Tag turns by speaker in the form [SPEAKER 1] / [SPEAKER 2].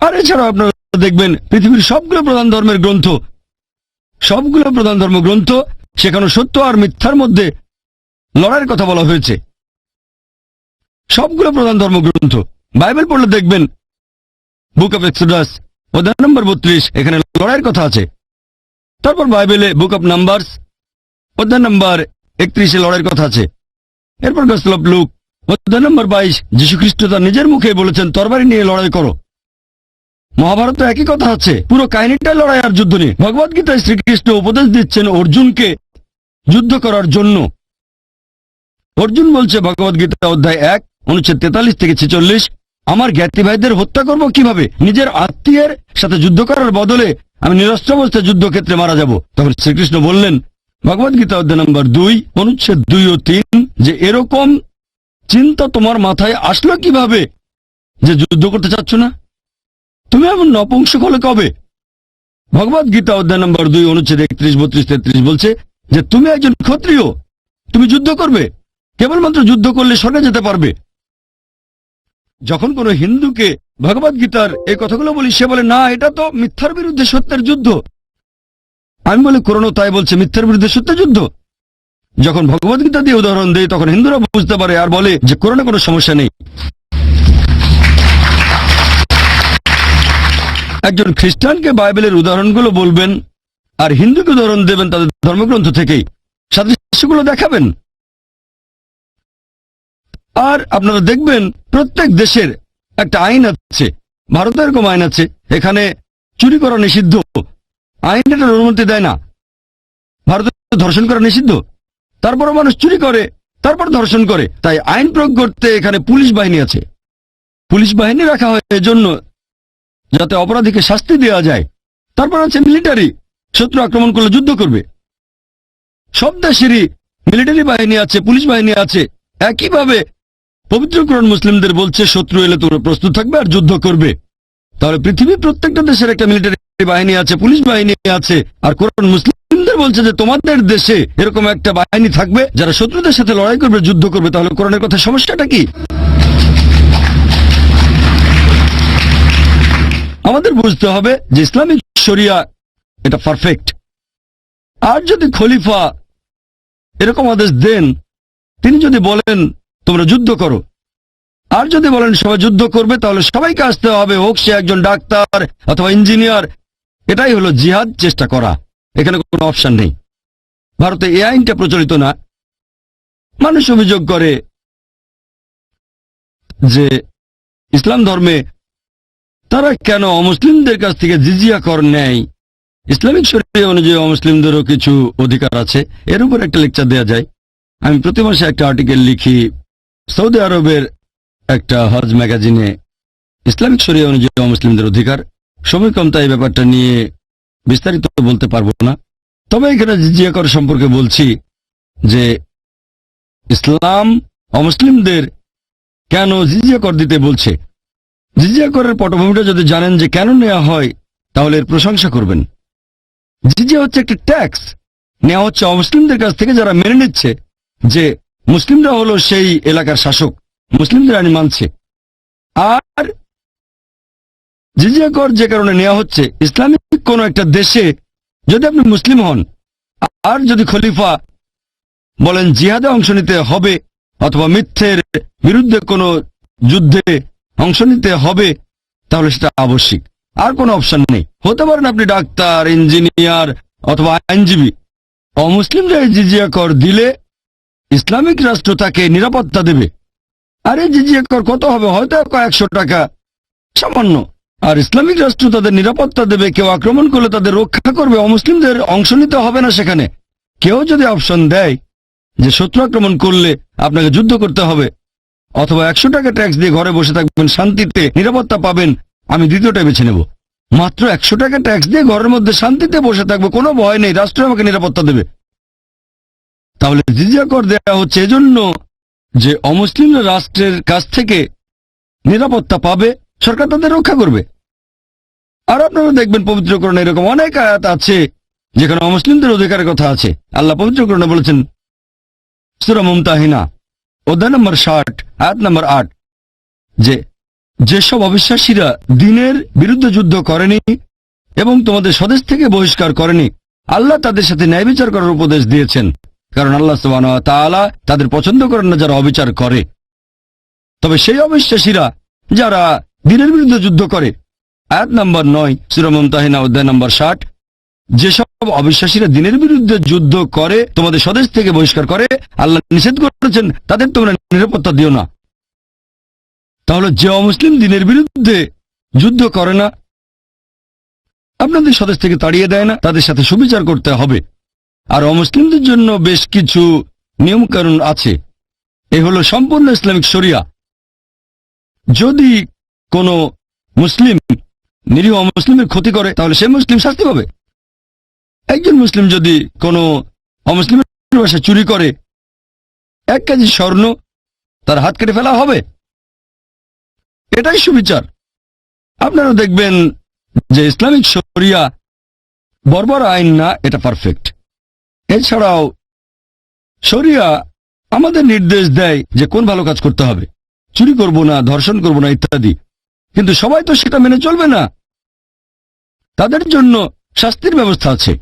[SPEAKER 1] আর এছাড়াও আপনারা দেখবেন পৃথিবীর সবগুলো প্রধান ধর্মের গ্রন্থ। সবগুলো প্রধান ধর্মগ্রন্থ সেখানে সত্য আর মিথ্যার মধ্যে লড়াইয়ের কথা বলা হয়েছে। সবগুলো প্রধান ধর্মগ্রন্থ বাইবেল পড়লে দেখবেন, বুক অফ এক্সোডাস, অধ্যায় নম্বর বত্রিশ, এখানে লড়াইয়ের কথা আছে। তারপর বাইবেলে বুক অফ নাম্বারস, অধ্যায় নম্বর একত্রিশে লড়াইয়ের কথা আছে। এরপর গসল অফ লুক, অধ্যায় নম্বর বাইশ যীশু খ্রিস্ট তার নিজের মুখে বলেছেন, তরবারি নিয়ে লড়াই করো। মহাভারতে একই কথা আছে। পুরো কাহিনীটাই লড়াই আর যুদ্ধ নিয়ে। ভগবদ গীতায় শ্রীকৃষ্ণ উপদেশ দিচ্ছেন অর্জুনকে যুদ্ধ করার জন্য। অর্জুন বলছে ভগবদ গীতা অধ্যায় এক, অনুচ্ছেদ তেতাল্লিশ থেকে ছেচল্লিশ, আমার জ্ঞাতি ভাইদের হত্যা করব কীভাবে? নিজের আত্মীয়ের সাথে যুদ্ধ করার বদলে আমি নিরস্ত্র অবস্থায় যুদ্ধক্ষেত্রে মারা যাব। তখন শ্রীকৃষ্ণ বললেন ভগবদ গীতা অধ্যায় নম্বর দুই, অনুচ্ছেদ দুই ও তিন, যে এরকম চিন্তা তোমার মাথায় আসলো কীভাবে? যে যুদ্ধ করতে চাচ্ছ না? তুমি এমন নপুংসক হলে কবে? ভগবদ গীতা অধ্যায় নম্বর দুই, অনুচ্ছেদ একত্রিশ, বত্রিশ, তেত্রিশ বলছে যে তুমি একজন ক্ষত্রিয়। তুমি যুদ্ধ করবে। কেবলমাত্র যুদ্ধ করলে স্বর্গে যেতে পারবে। যখন কোনো হিন্দুকে ভগবদ গীতার এই কথাগুলো বলি, সে বলে, না, এটা তো মিথ্যার বিরুদ্ধে সত্যের যুদ্ধ। আমি বলি করোনা তাই বলছে, মিথ্যার বিরুদ্ধে সত্যের যুদ্ধ? যখন ভগবদ গীতা দিয়ে উদাহরণ দেয়, তখন হিন্দুরা বুঝতে পারে আর বলে যে করোনা কোনো সমস্যা নেই। একজন খ্রিস্টানকে বাইবেলের উদাহরণগুলো বলবেন আর হিন্দুকে উদাহরণ দেবেন তাদের ধর্মগ্রন্থ থেকেই। সাদৃশ্যগুলো দেখাবেন। আর আপনারা দেখবেন প্রত্যেক দেশের একটা আইন আছে। ভারতে এরকম আইন আছে। এখানে চুরি করা নিষিদ্ধ। আইন এটার অনুমতি দেয় না। ভারতে ধর্ষণ করা নিষিদ্ধ। তারপরও মানুষ চুরি করে, তারপর ধর্ষণ করে। তাই আইন প্রয়োগ করতে এখানে পুলিশ বাহিনী আছে। পুলিশ বাহিনী রাখা হয় এজন্য যাতে অপরাধীকে শাস্তি দেওয়া যায়। তারপর আছে মিলিটারি শত্রু আক্রমণ করলে যুদ্ধ করবে। সব দেশেরই মিলিটারি বাহিনী আছে, পুলিশ বাহিনী আছে। একইভাবে পবিত্রকরণ মুসলিমদের বলছে, শত্রু এলে তোমরা প্রস্তুত থাকবে আর যুদ্ধ করবে। তাহলে পৃথিবীর প্রত্যেকটা দেশের একটা মিলিটারি বাহিনী আছে, পুলিশ বাহিনী আছে, আর কোরআন মুসলিমদের বলছে যে, তোমাদের দেশে এরকম একটা বাহিনী থাকবে যারা শত্রুদের সাথে লড়াই করবে, যুদ্ধ করবে। তাহলে কোরআনের কথা সমস্যাটা কি? আমাদের বুঝতে হবে যে ইসলামিক শরিয়া এটা পারফেক্ট আর যদি খলিফা এরকম আদেশ দেন, তিনি যদি বলেন, তোমরা যুদ্ধ করো। আর যদি বলেন, সবাই যুদ্ধ করবে, তাহলে সবাইকে আসতে হবে, হোক সে একজন ডাক্তার অথবা ইঞ্জিনিয়ার। এটাই হলো জিহাদ, চেষ্টা করা। এখানে কোনো অপশন নেই। ভারতে এই আইনটা প্রচলিত না। মানুষ অভিযোগ করে যে ইসলাম ধর্মে তারা কেন অমুসলিমদের কাছ থেকে জিজিয়া কর নেয়? ইসলামিক শরীর অনুযায়ী অমুসলিমদেরও কিছু অধিকার আছে। এর উপর একটা লেকচার দেওয়া যায়। আমি প্রতি মাসে একটা আর্টিকেল লিখি। সৌদি আরবের একটা হজ ম্যাগাজিনে ইসলামিক শরীয় অনুযায়ী অমুসলিমদের অধিকার। সময় কম, তাই ব্যাপারটা নিয়ে বিস্তারিত বলতে পারব না। তবে এখানে জিজিয়া কর সম্পর্কে বলছি যে, ইসলাম অমুসলিমদের কেন জিজিয়া কর দিতে বলছে? জিজিয়া করের পটভূমিটা যদি জানেন যে কেন নেওয়া হয়, তাহলে এর প্রশংসা করবেন। জিজিয়া হচ্ছে একটা ট্যাক্স। নেওয়া হচ্ছে অমুসলিমদের কাছ থেকে যারা মেনে নিচ্ছে যে মুসলিমরা হলো সেই এলাকার শাসক, মুসলিমদের আইন মানছে। আর জিজিয়া কর যে কারণে নেওয়া হচ্ছে, ইসলামিক কোন একটা দেশে যদি আপনি মুসলিম হন, আর যদি খলিফা বলেন জিহাদে অংশ নিতে হবে অথবা মিথ্যের বিরুদ্ধে কোনো যুদ্ধে অংশ নিতে হবে, তাহলে সেটা আবশ্যিক। আর কোনো অপশন নেই। হতে পারেন আপনি ডাক্তার, ইঞ্জিনিয়ার অথবা আইনজীবী। অমুসলিমরা জিজিয়া কর দিলে ইসলামিক রাষ্ট্র তাকে নিরাপত্তা দেবে। আর জিজিয়া কর কত হবে? হয়তো কয়েকশো টাকা সামান্য। আর ইসলামিক রাষ্ট্র তাদের নিরাপত্তা দেবে, কেউ আক্রমণ করলে তাদের রক্ষা করবে। অমুসলিমদের অংশ নিতে হবে না সেখানে। কেউ যদি অপশন দেয় যে শত্রু আক্রমণ করলে আপনাকে যুদ্ধ করতে হবে অথবা একশো টাকা ট্যাক্স দিয়ে ঘরে বসে থাকবেন, শান্তিতে নিরাপত্তা পাবেন, আমি দ্বিতীয়টা বেছে নেব। মাত্র একশো টাকা ট্যাক্স দিয়ে ঘরের মধ্যে শান্তিতে বসে থাকব, কোনো ভয় নেই, রাষ্ট্র আমাকে নিরাপত্তা দেবে। তাহলে জিজিয়া কর দেওয়া হচ্ছে এজন্য যে অমুসলিম রাষ্ট্রের কাছ থেকে নিরাপত্তা পাবে, সরকার তাদের রক্ষা করবে। আর আপনারা দেখবেন পবিত্রকরণে এরকম অনেক আয়াত আছে, যেখানে অমুসলিমদের অধিকারের কথা আছে। আল্লাহ পবিত্রকরণে বলেছেন, সুরা মুমতাহিনা। অধ্যায় নম্বর ষাট আয়াত নম্বর আট। যে, যেসব অবিশ্বাসীরা দিনের বিরুদ্ধে যুদ্ধ করেনি এবং তোমাদের স্বদেশ থেকে বহিষ্কার করেনি, আল্লাহ তাদের সাথে ন্যায় বিচার করার উপদেশ দিয়েছেন। কারণ আল্লাহ তাআলা তাদের পছন্দ করেন না যারা অবিচার করে। তবে সেই অবিশ্বাসীরা যারা দিনের বিরুদ্ধে যুদ্ধ করে, আয়াত নম্বর নয় সুরমম তাহিনা অধ্যায় নম্বর ষাট, যেসব অবিশ্বাসীরা দিনের বিরুদ্ধে যুদ্ধ করে, তোমাদের স্বদেশ থেকে বহিষ্কার করে, আল্লাহ নিষেধ করেছেন, তাদের তোমরা নিরাপত্তা দিও না। তাহলে যে অমুসলিম দিনের বিরুদ্ধে যুদ্ধ করে না, আপনাদের স্বদেশ থেকে তাড়িয়ে দেয় না, তাদের সাথে সুবিচার করতে হবে। আর অমুসলিমদের জন্য বেশ কিছু নিয়মকানুন আছে। এ হলো সম্পূর্ণ ইসলামিক শরিয়া। যদি কোনো মুসলিম নিরীহ মুসলিমের ক্ষতি করে, তাহলে সে মুসলিম শাস্তি পাবে। একজন মুসলিম যদি কোনো অমুসলিমের বাসায় চুরি করে, এক কেজি স্বর্ণ তার হাত কেটে ফেলা হবে? এটাই সুবিচার। আপনারা দেখবেন যে ইসলামিক শরিয়া বর্বর আইন না, এটা পারফেক্ট এছাড়াও শরিয়া আমাদের নির্দেশ দেয় যে কোন ভালো কাজ করতে হবে। চুরি করব না, ধর্ষণ করব না, ইত্যাদি। কিন্তু সবাই তো সেটা মেনে চলবে না। তাদের জন্য শাস্তির ব্যবস্থা আছে।